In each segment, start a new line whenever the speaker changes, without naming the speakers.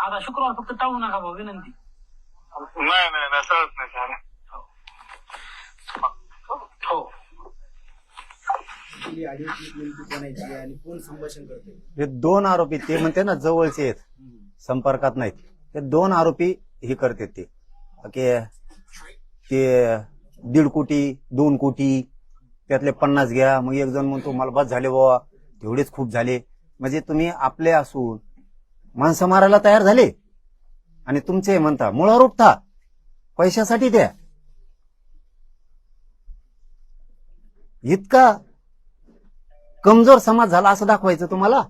आता शुक्रवार फक्त टाळू नका भाऊ विनंती.
नाही नाही नाही चालत नाही सर
हो.
आपली ऑडिओ क्लिप नेमकी कोणाची आहे आणि कोण संभाषण करते
हे दोन आरोपी ते म्हणते ना जवळचे आहेत. संपर्कात नाहीत. ते दोन आरोपी हे करतात ते. की ते दीड कोटी दोन कोटी त्यातले पन्नास घ्या. मग एक जण म्हणतो मला बस झाले बाबा. तेवढेच खूप झाले. म्हणजे तुम्ही आपले असून माणसं मारायला तयार झाले. आणि तुमचे म्हणता मुळावर उठता पैशासाठी द्या. इतका कमजोर समाज झाला असं दाखवायचं तुम्हाला?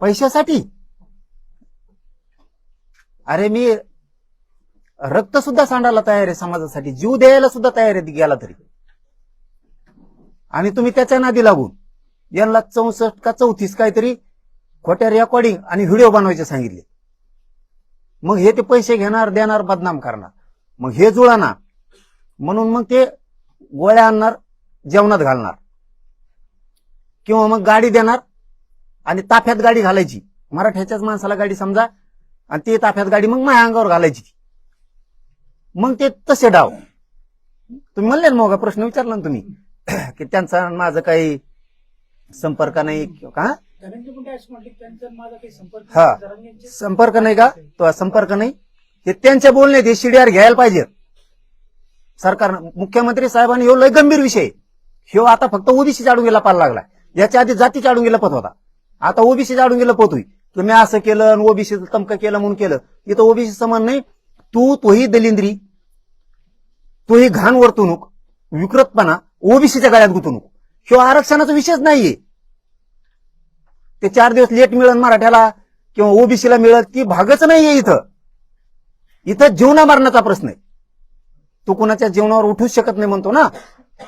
पैशासाठी. अरे मी रक्त सुद्धा सांडायला तयार आहे समाजासाठी. जीव द्यायला सुद्धा तयार आहे गेला तरी. आणि तुम्ही त्याच्या नादी लागून. यांना चौसष्ट का चौतीस काहीतरी खोट्या रेकॉर्डिंग आणि व्हिडिओ बनवायचे सांगितले. मग हे ते पैसे घेणार देणार बदनाम करणार. मग हे जुळाना. म्हणून मग ते गोळ्या आणणार जेवणात घालणार. किंवा मग गाडी देणार आणि ताफ्यात गाडी घालायची. मराठ्याच्याच माणसाला गाडी समजा आणि ते ताफ्यात गाडी मग माझ्या अंगावर घालायची. मग ते तसे डाव. तुम्ही म्हणले ना मग प्रश्न विचारला ना तुम्ही? की त्यांचा माझं काही संपर्क नाही किंवा का?
धनंजय मुंडे असं म्हटले की त्यांचा आणि माझा काही संपर्क
हा.
जरांगेंचे-
संपर्क नाही का? तो संपर्क नाही. हे त्यांच्या बोलण्यात हे शिडीआर घ्यायला पाहिजे. सरकारनं मुख्यमंत्री साहेबांनी ह्यो लय गंभीर विषय आहे. ह्यो आता फक्त ओबीसी चाडून गेला पाला लागला याच्या आधी जाती चाडून गेला पत होता. आता ओबीसी चाडून गेलं पत होई तुम्ही असं केलं ओबीसी तमकं केलं म्हणून केलं. इथं ओबीसी समान नाही. तू तोही दलिंद्री. तोही घाण वर्तणूक. विकृतपणा. ओबीसीच्या गळ्यात गुंतवणूक. ह्यो आरक्षणाचा विषयच नाहीये. ते चार दिवस लेट मिळत मराठ्याला किंवा ओबीसीला मिळत ती भागच नाहीये इथं. इथं जीवना मरणाचा प्रश्न आहे. तू कुणाच्या जीवनावर उठूच शकत नाही म्हणतो ना?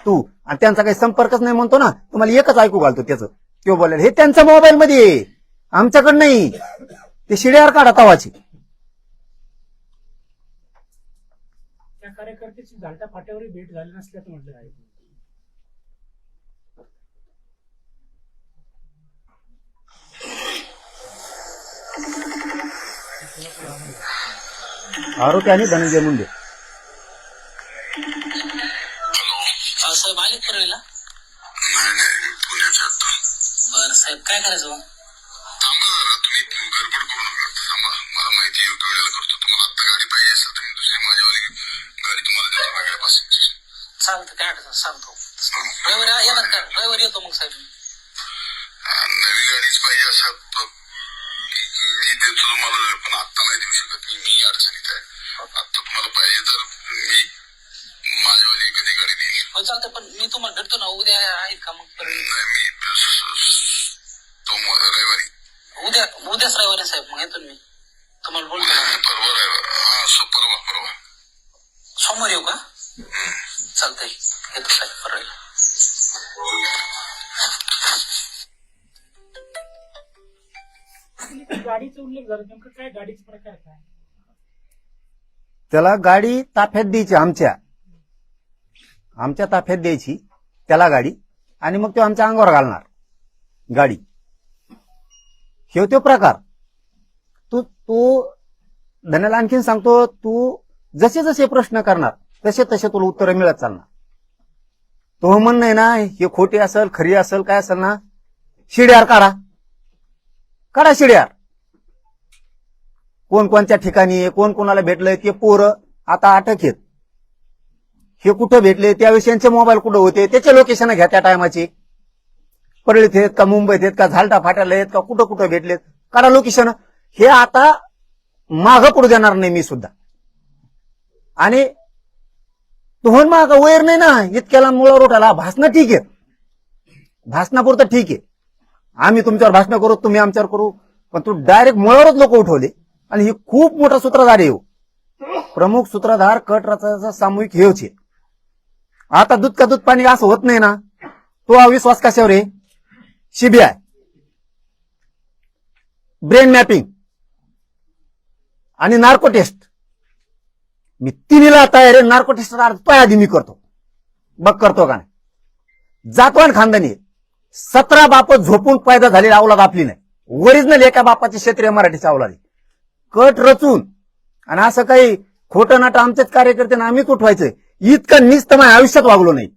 तू. आणि त्यांचा काही संपर्कच नाही म्हणतो ना? तुम्हाला एकच ऐकू घालतो त्याचं. किंवा बोलायला हे त्यांच्या मोबाईल मध्ये आमच्याकडे नाही. ते शिड्यावर काढा तवाची.
त्या कार्यकर्त्याची झालटा फाट्यावरही भेट झाली नसल्याचं म्हटलं आहे.
आरोपी आणि धनंजय मुंडे.
साहेब आले परळीला
नाही नाही पुण्याच्या आता
बर साहेब काय करायचं मग? चालतं काय अडचण सांगतो. रविवारी येणार का रविवारी येतो मग साहेब.
नवी गाडीच पाहिजे असं मी देतो तुम्हाला पण आता नाही देऊ शकत. मी मी अडचणीत आहे. आता तुम्हाला पाहिजे तर मी माझ्यावाली कधी गाडी देईल
हो चालतं पण मी तुम्हाला भेटतो ना उद्या आहेत का मग?
नाही मी तो रविवारी.
उद्या उद्याच रविवारी साहेब मग येतो ना मी. तुम्हाला बोलतो. ना
परवा रविवार. हा सो परवा परवा.
सोमवार येऊ का? चालतंय. येतो साहेब परळीला
गाडीचा उल्लेख झाला नेमकं काय गाडीचा प्रकार काय?
त्याला गाडी ताफ्यात द्यायची आमच्या. आमच्या ताफ्यात द्यायची त्याला गाडी. आणि मग तो आमच्या अंगावर घालणार गाडी. हे तो प्रकार. तू तू धन्याला आणखीन सांगतो तू जसे जसे प्रश्न करणार तसे तसे तुला उत्तर मिळत चालणार. तो म्हणणं आहे ना हे खोटे असेल खरी असेल काय असेल ना शिड्यार काढा. काढा शिड्यार कोण कोणत्या ठिकाणी कोण कोणाला भेटलंय ते पोरं आता अटक आहेत. हे कुठं भेटले त्यावेळेस यांचे मोबाईल कुठं होते त्याचे लोकेशन घ्या त्या टायमाची परळीत आहेत का मुंबईत आहेत का झालटा फाट्याला आहेत का कुठं कुठं भेटलेत काढा लोकेशन हे आता मागं पुढे देणार नाही मी सुद्धा. आणि तुम्हाला माग वैर नाही ना इतक्याला मुळावर उठाला भाषणं ठीक आहे. भाषणापुरतं ठीक आहे. आम्ही तुमच्यावर भाषण करू तुम्ही आमच्यावर करू. पण तू डायरेक्ट मुळावरच लोक उठवले. आणि हे खूप मोठा सूत्रधार आहे हो. प्रमुख सूत्रधार कट रचाचा सामूहिक हेच आहे. आता दूध का दूध पाणी असं होत नाही ना तो अविश्वास कशावर आहे? सीबीआय ब्रेन मॅपिंग आणि नार्को टेस्ट मी तिन्हीला तयार आहे नार्को टेस्ट आधी मी करतो. बघ करतो का नाही. जातवान खानदानी आहे. सतरा बाप झोपून पैदा झालेली अवलाद आपली नाही ओरिजिनल एका बापाची क्षेत्रीय मराठीची अवलाद. कट रचून आणि असं काही खोटं नाटं आमचेच कार्यकर्ते आम्ही आम्हीच व्हायचं इतकं निस्त माझ्या आयुष्यात वागलो नाही.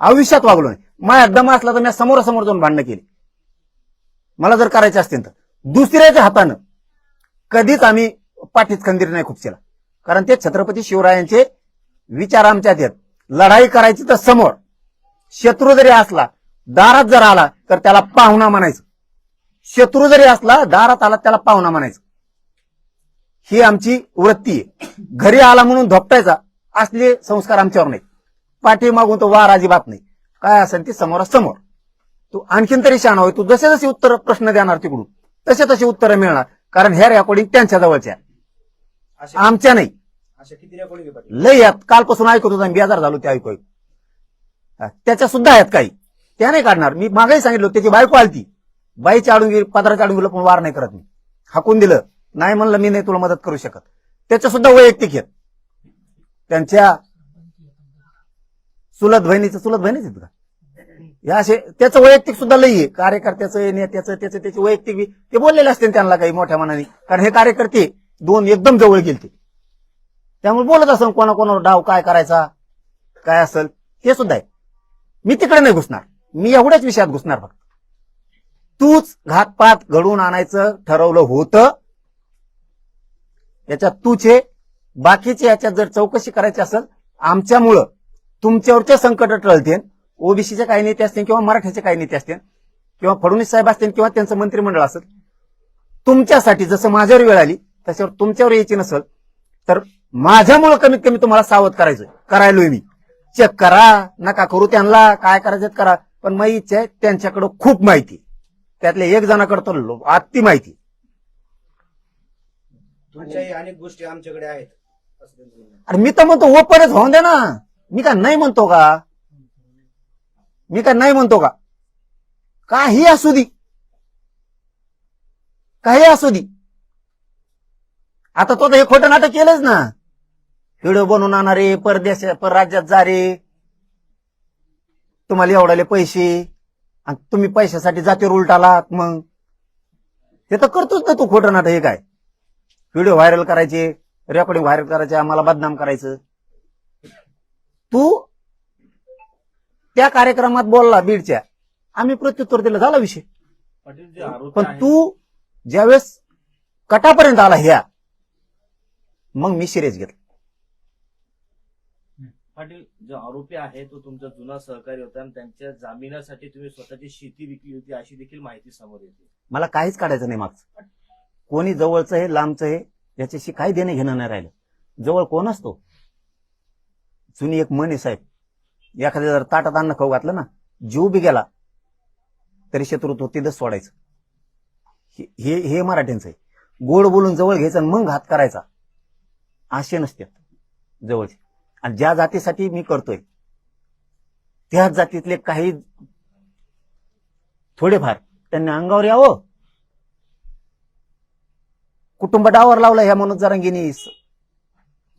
आयुष्यात वागलो नाही. माझ्या दम असला तर मी समोरासमोर जाऊन भांडणं केली. मला जर करायचे असतील तर. दुसऱ्याच्या हातानं कधीच आम्ही पाठीत खंदीर नाही खुपशीला. कारण ते छत्रपती शिवरायांचे विचार आमच्यात आहेत. लढाई करायची तर समोर. शत्रू जरी असला दारात जर आला तर त्याला पाहुणा म्हणायचं. शत्रू जरी असला दारात आला त्याला पाहुणा म्हणायचं. ही आमची वृत्ती आहे. घरी आला म्हणून धोपटायचा असले संस्कार आमच्यावर नाहीत. पाठी मागून तो वार अजिबात नाही. काय असेल ते समोरासमोर. तू आणखीन तरी शहाणा होय तू जसे जसे उत्तर प्रश्न देणार तिकडून तसे तसे उत्तरं मिळणार. कारण ह्या रेकॉर्डिंग त्यांच्या जवळच्या आमच्या नाही. लय यात कालपासून ऐकत होता बेजार झालो ते ऐकू त्याच्या सुद्धा आहेत काही. त्या नाही काढणार. मी मागाही सांगितलं त्याची बायको आलती. बाई चाडून गेली पदरा चाडून गेलो पण वार नाही करत मी. हाकून दिलं. नाही म्हणलं मी नाही तुला मदत करू शकत. त्याच्या सुद्धा वैयक्तिक आहेत त्यांच्या चुलत बहिणीचं चुलत बहिणीच आहेत का? या असे त्याचं वैयक्तिक सुद्धा लई आहे. कार्यकर्त्याचं नेत्याचं त्याचं त्याचे वैयक्तिक ते बोललेले असते त्यांना काही मोठ्या मनाने. कारण हे कार्यकर्ते दोन एकदम जवळ गेलते त्यामुळे बोलत असेल कोणा कोणावर डाव काय करायचा काय असेल हे सुद्धा आहे. मी तिकडे नाही घुसणार. मी एवढ्याच विषयात घुसणार फक्त. तूच घातपात घडवून आणायचं ठरवलं होतं. याच्यात तूचे बाकीचे याच्यात जर चौकशी करायची असेल आमच्यामुळं तुमच्यावरचे संकट टळते ओबीसीचे काही नेते असतील किंवा मराठ्याचे काही नेते असतील किंवा फडणवीस साहेब असतील किंवा त्यांचं मंत्रिमंडळ असेल तुमच्यासाठी जसं माझ्यावर वेळ आली तशावर तुमच्यावर यायची नसेल तर माझ्यामुळं कमीत कमी तुम्हाला सावध करायचं करायलोय मी. चेक करा नका करू त्यांना काय करायचं करा. पण माझी इच्छा आहे त्यांच्याकडं खूप माहिती. त्यातल्या एक जणाकडे अति माहिती.
तुमच्याही अनेक गोष्टी आमच्याकडे आहेत.
अरे मी तर म्हणतो ओपनच होऊन दे ना. मी काय नाही म्हणतो का? मी काय नाही म्हणतो का? काही असू दे. काही असू दे. आता तो तर हे खोटं नाटक केलंच ना. व्हिडिओ बनवून आणणारे परदेश परराज्यात जा रे. तुम्हाला एवढाले पैसे. आणि तुम्ही पैशासाठी जातीवर उलटालात मग. हे तर करतोच ना तू खोटं नाटक हे काय? व्हिडिओ व्हायरल करायचे रेकॉर्डिंग व्हायरल करायचे आम्हाला बदनाम करायचं. तू त्या कार्यक्रमात बोलला बीडच्या. आम्ही प्रत्युत्तर दिलं झाला विषय. पण तू ज्यावेळेस कटापर्यंत आला ह्या मग मी सिरियस घेतला.
पाटील जो आरोपी आहे तो तुमचा जुना सहकारी होता आणि त्यांच्या जामिनासाठी तुम्ही स्वतःची शेती विकली होती अशी देखील माहिती समोर येते.
मला काहीच काढायचं नाही मागचं. कोणी जवळचं आहे लांबचं आहे याच्याशी काही देणं घेणं नाही राहिलं. जवळ कोण असतो? जुनी एक मन आहे साहेब. एखाद्या जर ताटात अन्न खाऊ घातलं ना जीव बी गेला तरी शत्रुत्व तिथंच सोडायचं. हे हे- मराठ्यांचं आहे. गोड बोलून जवळ घ्यायचं आणि मग घात करायचा. असे नसते. जवळचे. आणि ज्या जातीसाठी मी करतोय त्याच जातीतले काही थोडेफार त्यांनी अंगावर यावं. कुटुंब डावर लावला ह्या मनोज जरांगीनी.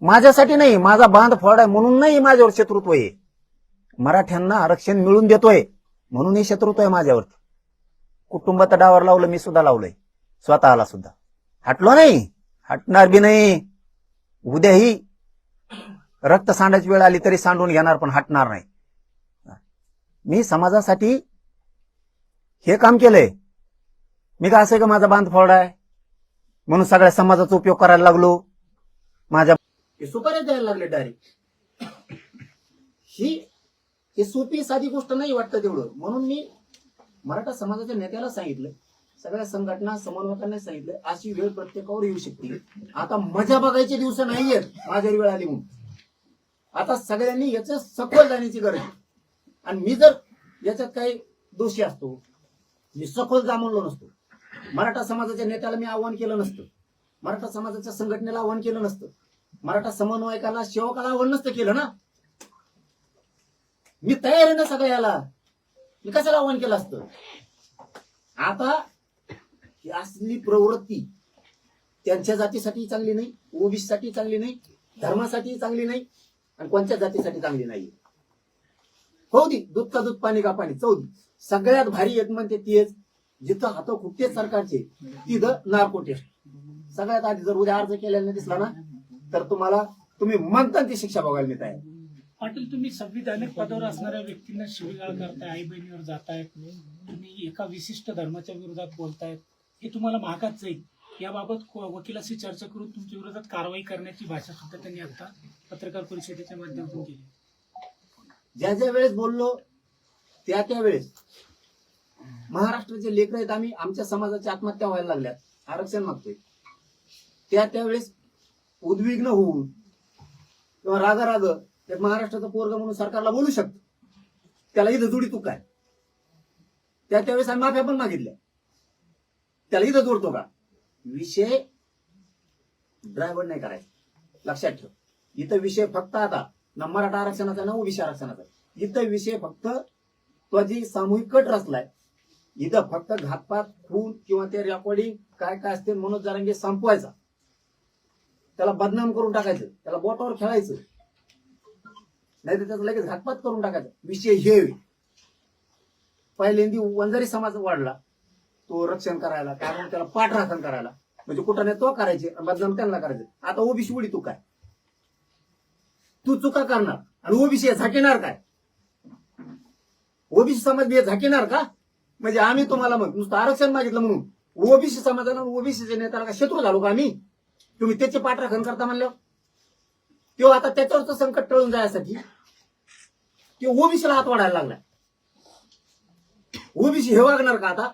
माझ्यासाठी नाही माझा बांध फोड आहे म्हणून नाही माझ्यावर शत्रुत्व आहे. मराठ्यांना आरक्षण मिळून देतोय म्हणून हे शत्रुत्व आहे माझ्यावरती. कुटुंबात डावर लावलं मी सुद्धा लावलंय. स्वतःला सुद्धा. हटलो नाही हटणार बी नाही. उद्याही रक्त सांडायची वेळ आली तरी सांडून घेणार पण हटणार नाही. मी समाजासाठी हे काम केलंय. मी का असं का माझा बांध फोड आहे म्हणून सगळ्या समाजाचा उपयोग करायला लागलो. माझ्या हे सुपाऱ्या द्यायला लागले डायरेक्ट ही ही सोपी साधी गोष्ट नाही वाटतं तेवढं. म्हणून मी मराठा समाजाच्या नेत्याला सांगितलं. सगळ्या संघटना समन्वयकांना सांगितलं. अशी वेळ प्रत्येकावर येऊ शकते. आता मजा बघायचे दिवस नाहीयेत. माझ्या वेळ आली म्हणून. आता सगळ्यांनी याच्या सखोल जाण्याची गरज आहे. आणि मी जर याच्यात काही दोषी असतो मी सखोल जामवलो नसतो. मराठा समाजाच्या नेत्याला मी आव्हान केलं नसतं. मराठा समाजाच्या संघटनेला आव्हान केलं नसतं. मराठा समन्वयकाला सेवकाला आव्हान नसतं केलं ना. मी तयार आहे ना सगळं याला मी कशाला आव्हान केलं असतं? आता ही असली प्रवृत्ती त्यांच्या जातीसाठी चांगली नाही ओबीसी साठी चांगली नाही धर्मासाठी चांगली नाही आणि कोणत्या जातीसाठी चांगली नाही हो दी दूध का दूध पाणी का पाणी चौदी सगळ्यात भारी एक म्हणते तेच जिथं हात खुपते सरकारचे तिथं नार्को टेस्ट सगळ्यात आधी जर उद्या अर्ज केलेला दिसला ना तर तुम्हाला तुम्ही म्हणता ती शिक्षा बघायला मी आहे.
पाटील तुम्ही संविधानिक पदावर असणाऱ्या व्यक्तींना शिवीगाळ करताय आई बहिणीवर जातायत. तुम्ही एका विशिष्ट धर्माच्या विरोधात बोलतायत. हे तुम्हाला महागात जाईल. याबाबत वकिलाशी चर्चा करून तुमच्या विरोधात कारवाई करण्याची भाषा सुद्धा त्यांनी आता पत्रकार परिषदेच्या माध्यमातून केली.
ज्या ज्या वेळेस बोललो त्या त्या वेळेस महाराष्ट्राचे लेकर आहेत आम्ही आमच्या समाजाची आत्महत्या व्हायला लागल्यात. आरक्षण मागतोय. त्या त्यावेळेस उद्विग्न होऊन किंवा राग राग एक महाराष्ट्राचा पोरग म्हणून सरकारला बोलू शकतो. त्याला इथं जोडी तू काय? त्या त्यावेळेस आम्ही माफ्या पण मागितल्या. त्याला इथं जोडतो का? विषय ड्रायव्हर नाही करायचा. लक्षात ठेव. इथं विषय फक्त आता ना मराठा आरक्षणाचा ना ओबीसी आरक्षणाचा. इथं विषय फक्त तो जी सामूहिक कट रचलाय. इथं फक्त घातपात खून किंवा ते रेकॉर्डिंग काय काय असते मनोज जारंगे संपवायचा. त्याला बदनाम करून टाकायचं. त्याला बोटावर खेळायचं. नाही तर त्याचा लगेच घातपात करून टाकायचा. विषय हे पहिल्यांदी वंजारी समाज वाढला. तो रक्षण करायला काय म्हणून त्याला पाठराखण करायला. म्हणजे कुठं नाही तो करायचे बदनाम त्यांना करायचे. आता ओबीसी उडी तू काय? तू चुका करणार. आणि ओबीसी झाकेणार काय? ओबीसी समाज बी झाकेणार का? म्हणजे आम्ही तुम्हाला मग नुसतं आरक्षण मागितलं म्हणून. ओबीसी समाजाला ओबीसीच्या नेत्याला का शत्रू झालो का आम्ही? तुम्ही त्याचे पाठराखण करता म्हणलं तेव्हा आता त्याच्यावरचं संकट टळून जायसाठी ते ओबीसीला हात वाढायला लागलाय. ओबीसी हे वागणार का आता?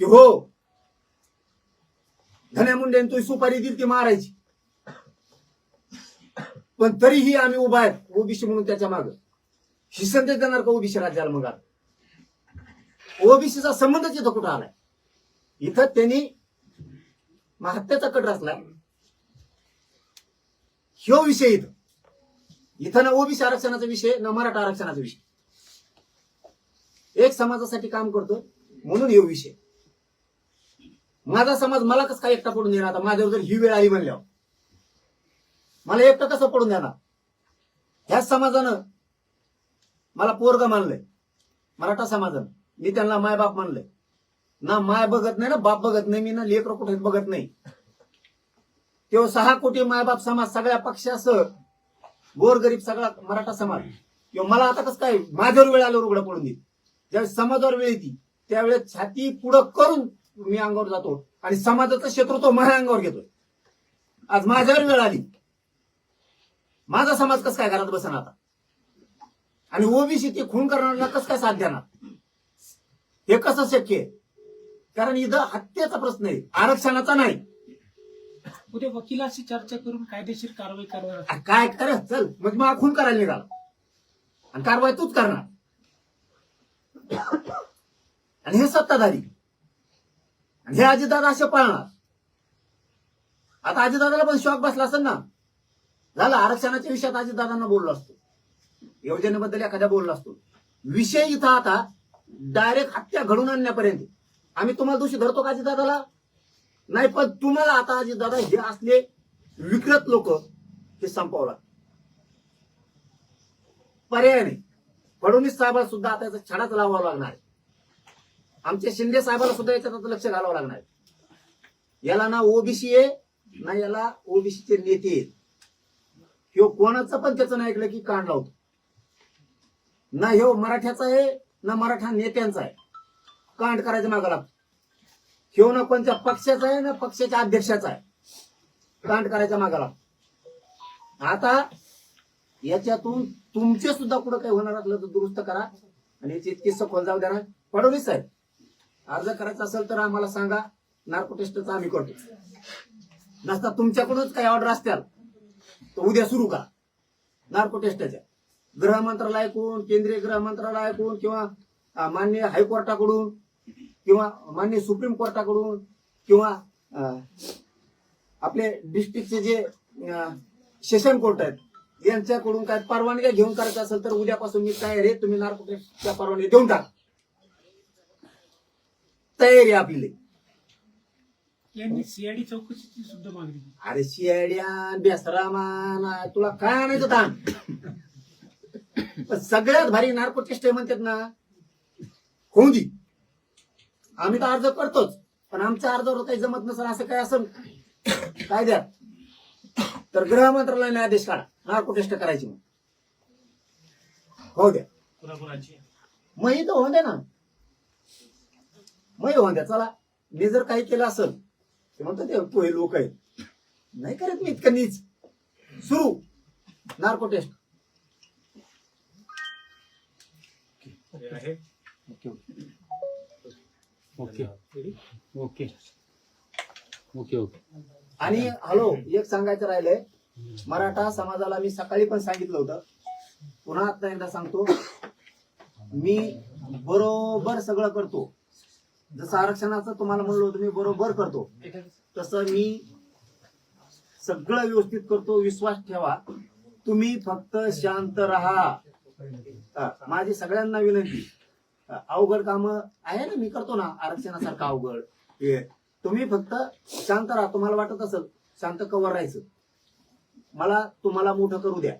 की हो. धन्या मुंडेने तो सुपारी दिली ती मारायची. पण तरीही आम्ही उभा आहेत ओबीसी म्हणून त्याच्या माग. ही संदेश देणार का ओबीसी राज्याला मग ओबीसीचा संबंधच इथं कुठं आलाय? इथं त्यांनी हत्याचा कट रचलाय ह्यो विषय इथं. इथं ना ओबीसी आरक्षणाचा विषय ना मराठा आरक्षणाचा विषय. एक समाजासाठी काम करतो म्हणून हे विषय. माझा समाज मला कसं काय एकटा पडून देणार? आता माझ्यावर जर ही वेळ आली म्हणल्यावर. मला एकटा कसं पडून देणार? ह्याच समाजानं मला पोरग मानलंय. मराठा समाजानं. मी त्यांना मायबाप मानलंय. ना माय बघत नाही ना बाप बघत नाही मी ना लेकर कुठे बघत नाही. तेव्हा सहा कोटी मायबाप समाज सगळ्या पक्षासह गोरगरीब सगळा मराठा समाज. किंवा मला आता कसं काय? माझ्यावर वेळ आल्यावर उघडं पडून देईल. ज्यावेळेस समाजावर वेळ येते त्यावेळेस छाती पुढं करून मी अंगावर जातो आणि समाजाचं क्षेत्र तो माझ्या अंगावर घेतोय. आज माझ्यावर वेळ आली. माझा समाज कसं काय घरात बसणार आता? आणि ओबीसी ते खून करणाऱ्यांना कसं काय साथ देणार? हे कसं शक्य आहे? कारण इथं हत्येचा प्रश्न आहे आरक्षणाचा नाही.
उद्या वकिलाशी चर्चा करून कायदेशीर कारवाई करणार.
आ, काय कर चल. मग मग खून करायला निघाला. आणि कारवाई तूच करणार. आणि हे सत्ताधारी. आणि हे अजितदादा असे पाळणार. आता अजितदादाला पण शॉक बसला असेल ना. झालं आरक्षणाच्या विषयात अजितदादांना बोललो असतो. योजनेबद्दल एखाद्या बोललो असतो. विषय इथं आता डायरेक्ट हत्या घडून आणण्यापर्यंत. आम्ही तुम्हाला दोषी धरतो का अजितदादाला? नाही पण तुम्हाला आता अजितदादा हे असले विकृत लोक हे संपवला पर्याय नाही. फडणवीस साहेबांना सुद्धा आता याचा छडाच लावावा लागणार आहे. आमच्या शिंदे साहेबाला सुद्धा याच्यात आता लक्ष घालावं लागणार. याला ना ओबीसी आहे ना याला ओबीसीचे नेते आहेत. ह्यो कोणाचं पण त्याचं नाही ऐकलं की कांड लावतो ना ह्यो मराठ्याचा आहे ना मराठा नेत्यांचा आहे. कांड करायचं मागा लागतो. ह्यो ना कोणत्या पक्षाचा आहे ना पक्षाच्या अध्यक्षाचा आहे. कांड करायचा मागा लागतो. आता याच्यातून तुमचे सुद्धा कुठं काही होणार असलं तर दुरुस्त करा. आणि याची इतकी सखोल जाऊ द्या ना. फडणवीस साहेब अर्ज करायचा असेल तर आम्हाला सांगा. नार्को टेस्टचा आम्ही करतो नसता तुमच्याकडूनच काही ऑर्डर असत्याल तर उद्या सुरू करा. नार्को टेस्टच्या गृह मंत्रालयाकडून केंद्रीय गृह मंत्रालयाकडून किंवा मान्य हायकोर्टाकडून किंवा मान्य सुप्रीम कोर्टाकडून किंवा आपले डिस्ट्रिक्टचे जे सेशन कोर्ट आहेत यांच्याकडून काय परवानग्या घेऊन करायचं असेल तर उद्यापासून मी तयार आहे. तुम्ही नार्कोटिक्सच्या परवानगी देऊन टाका. तयारी आहे आपली.
यांनी सीआयडी चौकशीची सुद्धा मागणी केली.
अरे शियाड्या बेसरामान तुला काय आणायचं ताण पण सगळ्यात भारी नार्को टेस्ट म्हणतात ना होऊ दे. आम्ही तर अर्ज करतोच पण आमच्या अर्जावर काही जमत नसेल असं काय असं कायद्यात तर गृह मंत्रालयाने आदेश काढा नार्को टेस्ट करायची मग हो द्या.
कुणाकुणाची?
मग इथं होऊन द्या ना. मग होऊन द्या चला. मी जर काही केलं असेल ते म्हणतो ते पोहे लोक आहेत. नाही करत मी इतकं नीच. सुरू. Narco test.
हे आहे.
Okay okay. ओके. ओके
आणि हॅलो एक सांगायचं राहिलंय. मराठा समाजाला मी सकाळी पण सांगितलं होतं. पुन्हा आता एकदा सांगतो. मी बरोबर सगळं करतो. जसं आरक्षणाचं तुम्हाला म्हणलो होतं मी बरोबर करतो. तसं मी सगळं व्यवस्थित करतो विश्वास ठेवा. तुम्ही फक्त शांत राहा. माझी सगळ्यांना विनंती. अवघड काम आहे ना मी करतो ना आरक्षणासारखं अवघड. तुम्ही फक्त शांत राहा. तुम्हाला वाटत असेल शांत कवर राहायचं. मला तुम्हाला मोठं करू द्या.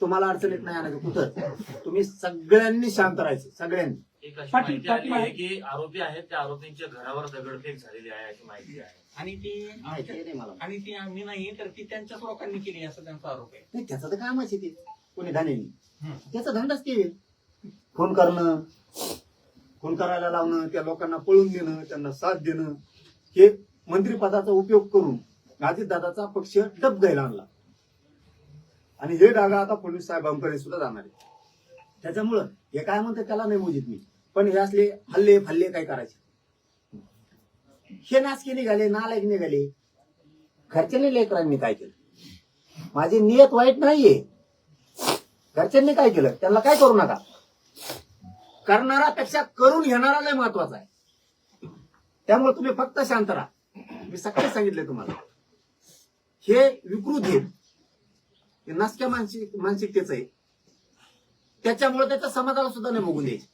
तुम्हाला अडचणीत नाही आणायचं कुठं? तुम्ही सगळ्यांनी शांत राहायचं सगळ्यांनी.
एक अशी
पाटील-
माहिती आली
पाटील-
आहे. की आरोपी आहेत त्या आरोपींच्या घरावर दगडफेक झालेली आहे अशी माहिती आहे.
आणि ती
माहिती आहे नाही मला.
आणि ती आम्ही नाही तर ती त्यांच्याच लोकांनी केली असं त्यांचा आरोप आहे.
नाही त्याचं तर कामच आहे ते. कोणी धान्यानी
हम्म.
त्याचा धंदाच ते. फोन करणं फोन करायला लावणं त्या लोकांना पळून देणं त्यांना साथ देणं हे मंत्रिपदाचा उपयोग करून अजितदादाचा पक्ष डब घ्यायला आणला. आणि हे डागा आता फडणवीस साहेबांकडे सुद्धा जाणार आहे. त्याच्यामुळं हे काय म्हणते त्याला नाही मोजित मी. पण हे असले हल्ले फल्ले काय करायचे? हे नाचके निघाले नालायक निघाले. घरच्यांनी लेकरांनी काय केलं? माझी नियत वाईट नाहीये. घरच्यांनी काय केलं? त्यांना काय करू नका. करणारापेक्षा करून घेणारा लय महत्त्वाचा आहे. त्यामुळे तुम्ही फक्त शांत राहा. मी सकाळी सांगितले तुम्हाला. हे विकृत आहे हे नासक्या मानसिक मानसिकतेच आहे. त्याच्यामुळे त्याच्या समाजाला सुद्धा नाही मोगून द्यायचे.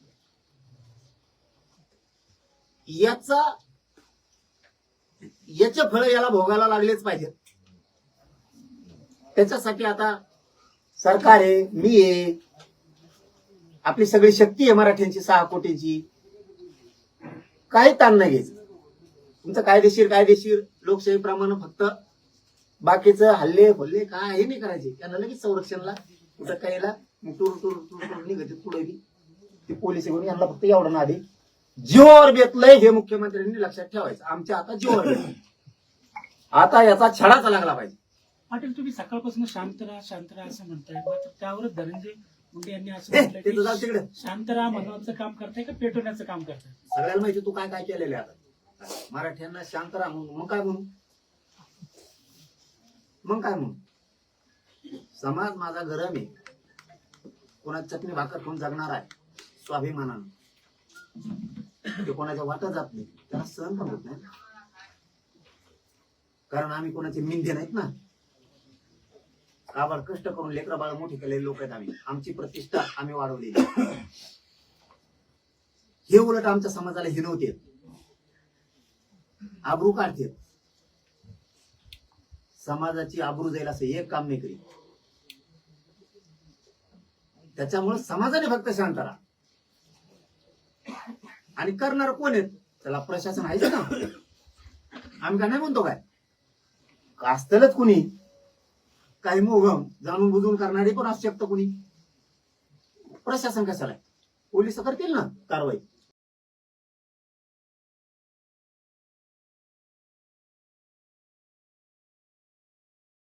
याचा याचे फळ याला भोगायला लागलेच पाहिजे. त्याच्यासाठी आता सरकार आहे मी आहे. आपली सगळी शक्ती आहे मराठ्यांची सहा कोटीची. काही ताण नाही घ्यायचं. तुमचं कायदेशीर कायदेशीर लोकशाही प्रमाण फक्त बाकीचं हल्ले फल्ले काय हे नाही करायचे. त्यांना लगेच संरक्षणला कुठं कायला टूर टूर टूर टूर निघते पुढे ते पोलीस घेऊन यांना फक्त एवढं ना आधी जीवावर बेतलंय हे मुख्यमंत्र्यांनी लक्षात ठेवायचं. आमच्या आता जीवावर. आता याचा छडाचा लागला पाहिजे.
पाटील तुम्ही सकाळपासून शांत राहा शांत राहा असं म्हणताय. मात्र त्यावर धनंजय मुंडे यांनी असं
ए,
म्हटलं
ते तुझं
की
तिकडे.
शांत राहा म्हणवाचं काम करताय का पेटवण्याचं काम करताय?
सगळ्याला माहिती तू काय काय केलेलं आहे आता. मराठ्यांना शांत राहा म्हणून. मग काय म्हणू? मग काय मग? समाज माझा गरम आहे. कोणा चटणी भाकर कोण जगणार आहे. स्वाभिमानानं. ते कोणाच्या वाटत जात नाही. त्याला सहन पण होत नाही. कारण आम्ही कोणाचे मिंधे नाहीत ना. काबाड कष्ट करून लेकरं बाळ मोठी केलेले लोक आहेत आम्ही. आमची प्रतिष्ठा आम्ही वाढवलेली हे उलट आमच्या समाजाला हिनवते. आबरू काढते. समाजाची आबरू जाईल असं एक काम नाही करीत त्याच्यामुळे समाजाने फक्त शांत राहा. आणि करणार कोण आहेत? त्याला प्रशासन आहेच ना. आम्ही का नाही म्हणतो काय? असतलच कुणी. काही मोगम जाणून बुजून करणारे पण असू शकतं कुणी. प्रशासन कशाला पोलीस करतील ना कारवाई.